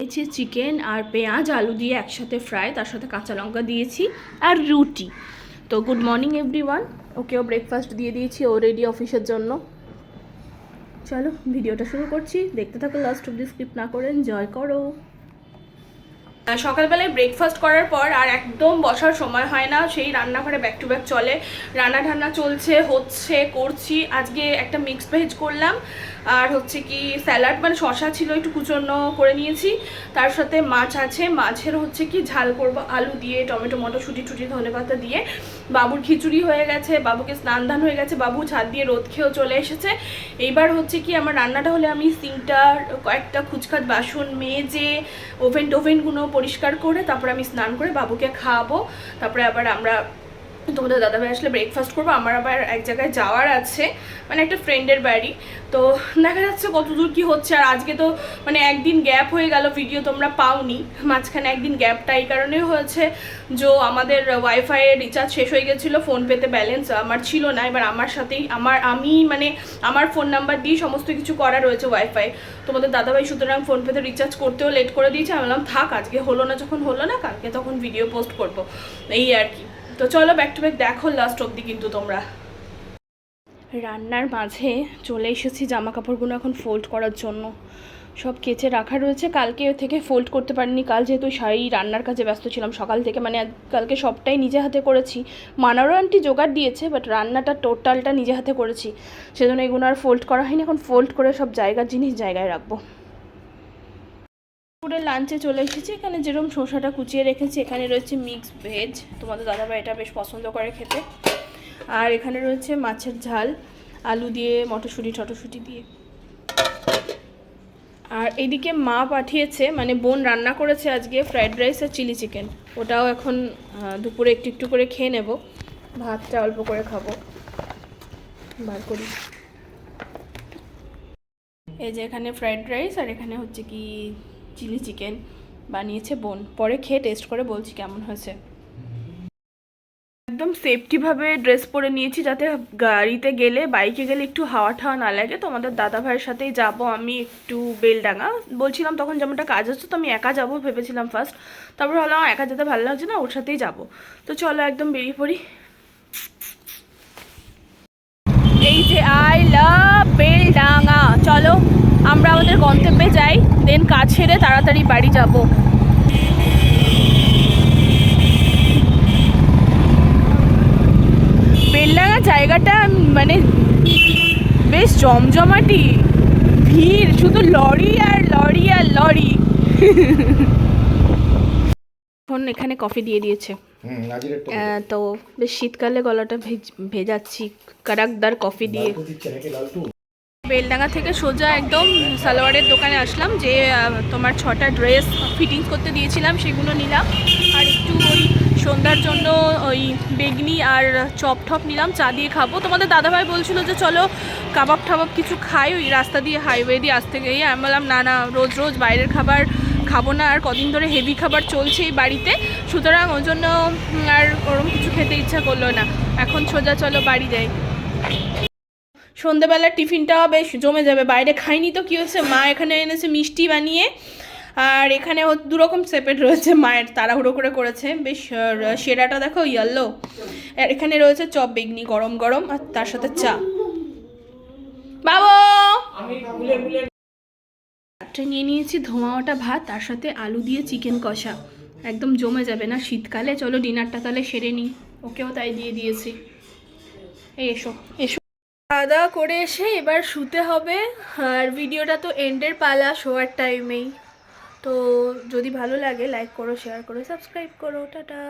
দিয়েছি চিকেন আর পেঁয়াজ, আলু দিয়ে একসাথে ফ্রাই, তার সাথে কাঁচা লঙ্কা দিয়েছি আর রুটি। তো গুড মর্নিং এভরি ওয়ান ওকেও ব্রেকফাস্ট দিয়ে দিয়েছি, ও রেডি অফিসের জন্য। চলো ভিডিওটা শুরু করছি। দেখতে থাকো লাস্ট অব্দি স্কিপ না করেন জয় করো। সকালবেলায় ব্রেকফাস্ট করার পর আর একদম বসার সময় হয় না, সেই রান্নাঘরে ব্যাক টু ব্যাক চলে। রান্না ঠান্না চলছে, হচ্ছে, করছি। আজকে একটা মিক্স ভেজ করলাম। আর হচ্ছে কি স্যালাড মানে শশা ছিল একটু কুচন্ন করে নিয়েছি। তার সাথে মাছ আছে। মাছের হচ্ছে কি, ঝাল করব আলু দিয়ে, টমেটো, মটরশুঁটি, টুটি, ধনে পাতা দিয়ে। বাবুর খিচুড়ি হয়ে গেছে। বাবুকে স্নান ধান হয়ে গেছে। বাবু ছাদ দিয়ে রোদ খেয়েও চলে এসেছে। এইবার হচ্ছে কি, আমার রান্নাটা হলে আমি সিঙ্কটার কয়েকটা খুচখাচ বাসন, মেজে ওভেন টোভেনগুলো পরিষ্কার করে তারপরে আমি স্নান করে বাবুকে খাওয়াবো তারপরে আবার আমরা তোমাদের দাদাভাই আসলে ব্রেকফাস্ট করব, আমার আবার এক জায়গায় যাওয়ার আছে মানে একটা ফ্রেন্ডের বাড়ি। তো দেখা যাচ্ছে কতদূর কি হচ্ছে, আর আজকে তো মানে একদিন গ্যাপ হয়ে গেল ভিডিও তোমরা পাওনি। মাঝখানে একদিন গ্যাপটা এই কারণেই হয়েছে, যে আমাদের ওয়াইফাইয়ের রিচার্জ শেষ হয়ে গেছিল ফোনপেতে ব্যালেন্স আমার ছিল না, এবার আমার সাথেই, আমার, আমি মানে আমার ফোন নাম্বার দিয়ে সমস্ত কিছু করা রয়েছে ওয়াইফাই তোমাদের দাদাভাই সুতরাং ফোনপেতে রিচার্জ করতেও লেট করে দিয়েছে, আমি বললাম, থাক, আজকে হলো না যখন হলো না, কালকে তখন ভিডিও পোস্ট করব। এই আর কি। তো চলো ব্যাক টু ব্যাক দেখো লাস্ট অবধি কিন্তু তোমরা। রান্নার মাঝে চলে এসেছি জামা কাপড়গুলো এখন ফোল্ড করার জন্য। সব কেচে রাখা রয়েছে। কালকে থেকে ফোল্ড করতে পারিনি। কাল যেহেতু শাড়ি রান্নার কাজে ব্যস্ত ছিলাম, সকাল থেকে মানে কালকে সবটাই নিজে হাতে করেছি। মানারও আন্টি জোগাড় দিয়েছে বাট রান্নাটা টোটালটা নিজে হাতে করেছি। সেজন্য এগুলো আর ফোল্ড করা হয়নি। এখন ফোল্ড করে সব জায়গার জিনিস জায়গায় রাখব। দুপুরে লাঞ্চে চলে এসেছি। এখানে যেরকম শসাটা কুচিয়ে রেখেছি, এখানে রয়েছে মিক্স ভেজ তোমাদের দাদাভাই এটা বেশ পছন্দ করে খেতে। আর এখানে রয়েছে মাছের ঝাল, আলু দিয়ে মটরশুঁটি, টটরশুঁটি দিয়ে। আর এইদিকে মা পাঠিয়েছে মানে বোন রান্না করেছে আজকে ফ্রাইড রাইস আর চিলি চিকেন ওটাও এখন দুপুরে একটু একটু করে খেয়ে নেব। ভাতটা অল্প করে খাব। বার করি। এই যে এখানে ফ্রাইড রাইস আর এখানে হচ্ছে কি চিলি চিকেন বানিয়েছে বোন। পরে খেয়ে টেস্ট করে বলছি কেমন হয়েছে। একদম সেফটিভাবে ড্রেস পরে নিয়েছি যাতে গাড়িতে গেলে বাইকে গেলে একটু হাওয়া ঠাওয়া না লাগে। তো আমাদের দাদা ভাইয়ের সাথেই যাব আমি একটু বেলডাঙ্গা। বলছিলাম তখন যেমনটা কাজ হচ্ছে তো আমি একা যাব ভেবেছিলাম ফার্স্ট তারপর ভাবলাম একা যেতে ভালো লাগছে না, ওর সাথেই যাব। তো চলো একদম বেরিয়ে পড়ি। এই যে আই লাভ বেলডাঙ্গা। চলো আমরা আমাদের গন্তব্যে যাই দেন কাজ ছেড়ে তাড়াতাড়ি বাড়ি যাব। বেলডাঙ্গা জায়গাটা মানে বেশ জমজমাটি ভিড় শুধু লরি আর লরি আর লরি। এখন এখানে কফি দিয়ে দিয়েছে। তো বেশ শীতকালে গলাটা ভেজ ভেজাচ্ছি কারাকদার কফি দিয়ে। বেলডাঙ্গা থেকে সোজা একদম সালোয়ারের দোকানে আসলাম, যে তোমার ছটা ড্রেস ফিটিংস করতে দিয়েছিলাম সেগুলো নিলাম। আর একটু ওই সন্ধ্যার জন্য ওই বেগনি আর চপ টপ নিলাম, চা দিয়ে খাব। তোমাদের দাদাভাই বলছিল যে, চলো কাবাব ঠাবাব কিছু খাই, ওই রাস্তা দিয়ে হাইওয়ে দিয়ে আসতে গিয়ে। আমি বললাম, না না, রোজ রোজ বাইরের খাবার খাব না, আর কদিন ধরে হেভি খাবার চলছে এই বাড়িতে। সুতরাং ওই জন্য আর ওরম কিছু খেতে ইচ্ছা করল না। এখন সোজা চলো বাড়ি যাই। সন্ধেবেলার টিফিনটাও বেশ জমে যাবে। বাইরে খাইনি তো কী হচ্ছে মা এখানে এনেছে মিষ্টি বানিয়ে আর এখানে দুরকম সেপেট রয়েছে মায়ের তাড়াহুড়ো করে করেছে। বেশ সেরাটা দেখো ইয়েলো আর এখানে রয়েছে চপ বেগনি গরম গরম আর তার সাথে চা। বাবু! নিয়ে নিয়েছি ধোঁয়াওয়াটা ভাত তার সাথে আলু দিয়ে চিকেন কষা। একদম জমে যাবে না শীতকালে। চলো ডিনারটা তাহলে সেরে নিই। ওকেও তাই দিয়ে দিয়েছি। এই এসো এসো। খাওয়া দাওয়া করে এসে এবার শুতে হবে। আর ভিডিওটা তো এন্ডের পালা, শোয়ার টাইমেই তো যদি ভালো লাগে লাইক করো শেয়ার করো সাবস্ক্রাইব করো, টাটা।